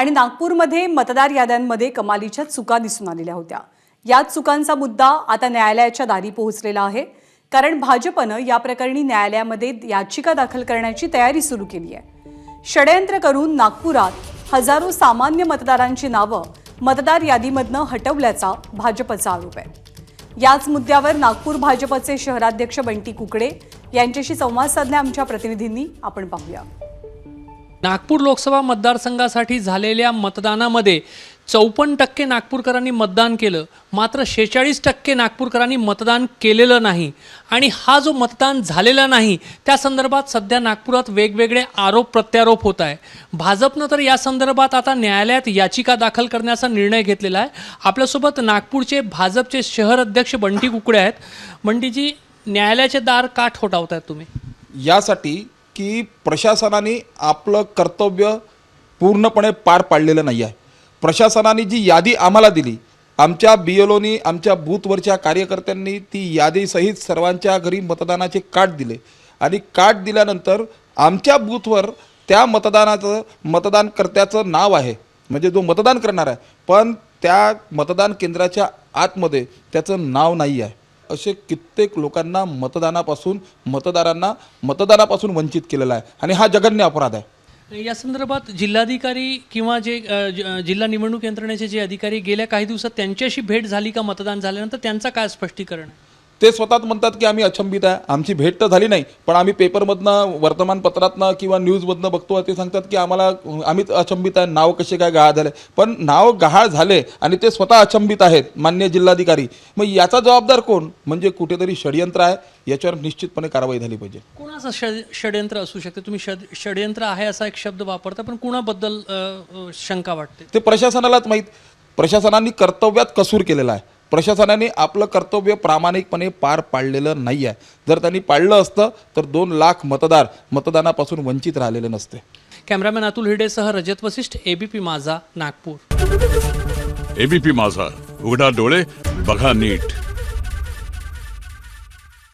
आणि नागपूरमध्ये मतदार याद्यांमध्ये कमालीच्या चुका दिसून आलेल्या होत्या. याच चुकांचा मुद्दा आता न्यायालयाच्या दारी पोहोचलेला आहे. कारण भाजपनं या प्रकरणी न्यायालयामध्ये याचिका दाखल करण्याची तयारी सुरू केली आहे. षडयंत्र करून नागपुरात हजारो सामान्य मतदारांची नावं मतदार यादीमधनं हटवल्याचा भाजपचा आरोप आहे. याच मुद्द्यावर नागपूर भाजपचे शहराध्यक्ष बंटी कुकडे यांच्याशी संवाद साधल्या आमच्या प्रतिनिधींनी आपण पाहूया. नागपूर लोकसभा मतदारसंघासाठी झालेल्या मतदानामध्ये चौपन्न टक्के नागपूरकरांनी मतदान केलं मात्र शेहेचाळीस टक्के नागपूरकरांनी मतदान केलेलं नाही. आणि हा जो मतदान झालेला नाही त्या संदर्भात सध्या नागपुरात वेगवेगळे आरोप प्रत्यारोप होत आहे. भाजपनं तर या संदर्भात आता न्यायालयात याचिका दाखल करण्याचा निर्णय घेतलेला आहे. आपल्यासोबत नागपूरचे भाजपचे शहर अध्यक्ष बंटी कुकडे आहेत. बंटीजी न्यायालयाचे दार का ठोठावत आहेत तुम्ही? यासाठी की प्रशासनाने आपलं कर्तव्य पूर्णपणे पार पाडलेलं नाही आहे. प्रशासनाने जी यादी आम्हाला दिली आमच्या बी एल ओनी आमच्या बूथवरच्या कार्यकर्त्यांनी ती यादीसहित सर्वांच्या घरी मतदानाचे कार्ड दिले. आणि कार्ड दिल्यानंतर आमच्या बूथवर त्या मतदानाचं मतदानकर्त्याचं नाव आहे. म्हणजे जो मतदान करणार आहे. पण त्या मतदान केंद्राच्या आतमध्ये त्याचं नाव नाही आहे. असे कित्येक लोकांना मतदानापासून मतदारांना मतदानापासून वंचित केलेला आहे आणि हा जघन्य अपराध आहे या संदर्भात जिल्हाधिकारी किंवा जे ज- जिल्हा निवडणूक यंत्रणेचे जे अधिकारी गेल्या काही दिवसात त्यांच्याशी भेट झाली का मतदान झाल्यानंतर त्यांचा काय स्पष्टीकरण आहे? ते स्वतःच म्हणतात की आम्ही अचंबित आहे. आमची भेट तर झाली नाही पण आम्ही पेपरमधनं वर्तमानपत्रातनं किंवा न्यूजमधनं बघतो ते सांगतात की आम्हाला आम्हीच अचंबित आहे नाव कसे काय गहाळ झाले. पण नाव गहाळ झाले आणि ते स्वतः अचंबित आहेत मान्य जिल्हाधिकारी. मग याचा जबाबदार कोण? म्हणजे कुठेतरी षडयंत्र आहे याच्यावर निश्चितपणे कारवाई झाली पाहिजे. कुणाचं षड षडयंत्र असू शकते? तुम्ही षड षडयंत्र आहे असा एक शब्द वापरता पण कुणाबद्दल शंका वाटते? ते प्रशासनालाच माहीत. प्रशासनाने कर्तव्यात कसूर केलेला आहे. प्रशासनाने आपलं कर्तव्य प्रामाणिकपणे पार पाडलेलं नाही आहे जर त्यांनी पाळलं असतं तर दोन लाख मतदार मतदानापासून वंचित राहिलेले नसते. कॅमेरामॅन अतुल हिडेसह रजत वसिष्ठ एबीपी माझा नागपूर. एबीपी माझा उघडा डोळे बघा नीट.